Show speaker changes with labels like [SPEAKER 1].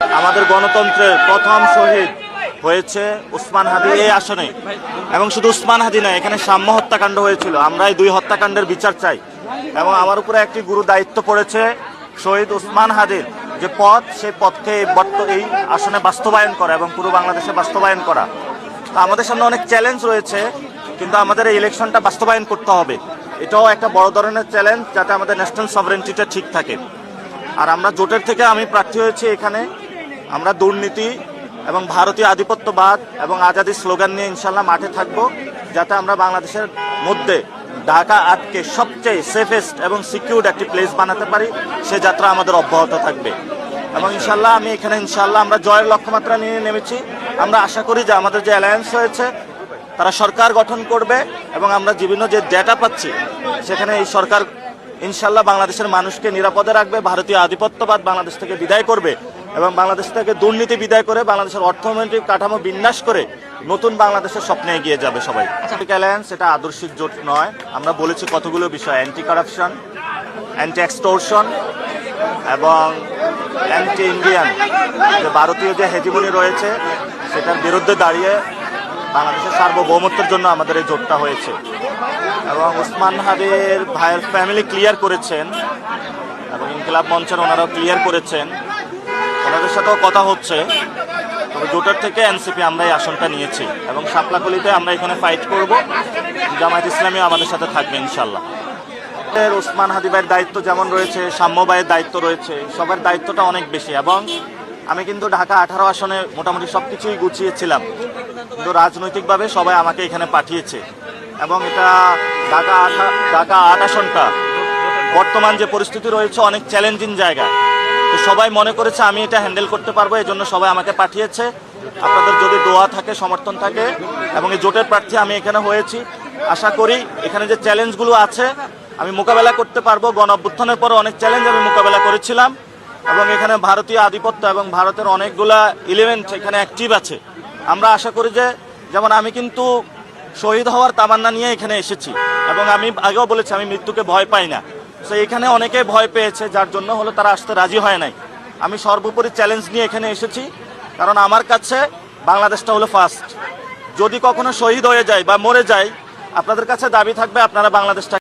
[SPEAKER 1] আমাদের গণতন্ত্রের প্রথম শহীদ হয়েছে উসমান হাদি এই আসনে। এবং শুধু উসমান হাদি নয়, এখানে সাম্য হত্যাকাণ্ড হয়েছিল। আমরা এই দুই হত্যাকাণ্ডের বিচার চাই। এবং আমার উপরে একটি গুরু দায়িত্ব পড়েছে শহীদ উসমান হাদির, যে পথ, সেই পথকে এই আসনে বাস্তবায়ন করা এবং পুরো বাংলাদেশে বাস্তবায়ন করা। তো আমাদের সামনে অনেক চ্যালেঞ্জ রয়েছে, কিন্তু আমাদের এই ইলেকশনটা বাস্তবায়ন করতে হবে। এটাও একটা বড় ধরনের চ্যালেঞ্জ যাতে আমাদের ন্যাশনাল সভারেন্টিটা ঠিক থাকে। আর আমরা জোটের থেকে আমি প্রার্থী হয়েছি এখানে। আমরা দুর্নীতি এবং ভারতীয় আধিপত্যবাদ এবং আজাদি স্লোগান নিয়ে ইনশাল্লাহ মাঠে থাকব, যাতে আমরা বাংলাদেশের মধ্যে ঢাকা আটকে সবচেয়ে সেফেস্ট এবং সিকিউর একটি প্লেস বানাতে পারি, সে যাত্রা আমাদের অব্যাহত থাকবে। এবং ইনশাল্লাহ আমি এখানে ইনশাল্লাহ আমরা জয়ের লক্ষ্যমাত্রা নিয়ে নেমেছি। আমরা আশা করি যে আমাদের যে অ্যালায়েন্স হয়েছে তারা সরকার গঠন করবে এবং আমরা বিভিন্ন যে ডেটা পাচ্ছি, সেখানে এই সরকার ইনশাল্লাহ বাংলাদেশের মানুষকে নিরাপদে রাখবে, ভারতীয় আধিপত্যবাদ বাংলাদেশ থেকে বিদায় করবে এবং বাংলাদেশ থেকে দুর্নীতি বিদায় করে বাংলাদেশের অর্থনৈতিক কাঠামো বিন্যাস করে নতুন বাংলাদেশের স্বপ্নে এগিয়ে যাবে সবাই। অ্যালায়েন্স এটা আদর্শিক জোট নয়। আমরা বলেছি কতগুলো বিষয় অ্যান্টি কারাপশন অ্যান্টি এক্সটোরশন এবং অ্যান্টি ইন্ডিয়ান যে ভারতীয় যে হেজিমনি রয়েছে, সেটার বিরুদ্ধে দাঁড়িয়ে বাংলাদেশের সার্বভৌমত্বের জন্য আমাদের এই জোটটা হয়েছে। এবং উসমান হাদির ভাইয়ের ফ্যামিলি ক্লিয়ার করেছেন এবং ইনকিলাব মঞ্চের ওনারাও ক্লিয়ার করেছেন। ওনাদের সাথেও কথা হচ্ছে। তবে জোটের থেকে এনসিপি আমরা এই আসনটা নিয়েছি এবং সাপলাকলিতে আমরা এখানে ফাইট করব। জামায়াত ইসলামী আমাদের সাথে থাকবে ইনশাল্লাহ ওসমান হাদি ভাইয়ের দায়িত্ব যেমন রয়েছে, সাম্য ভাইয়ের দায়িত্ব রয়েছে, সবার দায়িত্বটা অনেক বেশি এবং আমি কিন্তু ঢাকা আঠারো আসনে মোটামুটি সব কিছুই গুছিয়েছিলাম। কিন্তু রাজনৈতিকভাবে সবাই আমাকে এখানে পাঠিয়েছে এবং এটা ঢাকা আঠা, ঢাকা আট আসনটা বর্তমান যে পরিস্থিতি রয়েছে, অনেক চ্যালেঞ্জিং জায়গা। তো সবাই মনে করেছে আমি এটা হ্যান্ডেল করতে পারব, এই জন্য সবাই আমাকে পাঠিয়েছে। আপনাদের যদি দোয়া থাকে, সমর্থন থাকে, এবং এই জোটের প্রার্থী আমি এখানে হয়েছি, আশা করি এখানে যে চ্যালেঞ্জগুলো আছে, আমি মোকাবেলা করতে পারব। গণ অভ্যুত্থানের পরে অনেক চ্যালেঞ্জ আমি মোকাবেলা করেছিলাম, এবং এখানে ভারতীয় আধিপত্য এবং ভারতের অনেকগুলা ইলিমেন্ট এখানে অ্যাক্টিভ আছে। আমরা আশা করি যে, যেমন আমি কিন্তু শহীদ হওয়ার তামান্না নিয়ে এখানে এসেছি। এবং আমি আগেও বলেছি, আমি মৃত্যুকে ভয় পাই না। সো এখানে অনেকে ভয় পেয়েছে, যার জন্য হলো তারা আসতে রাজি হয় নাই। আমি সর্বোপরি চ্যালেঞ্জ নিয়ে এখানে এসেছি, কারণ আমার কাছে বাংলাদেশটা হলো ফার্স্ট যদি কখনো শহীদ হয়ে যায় বা মরে যায়, আপনাদের কাছে দাবি থাকবে, আপনারা বাংলাদেশটা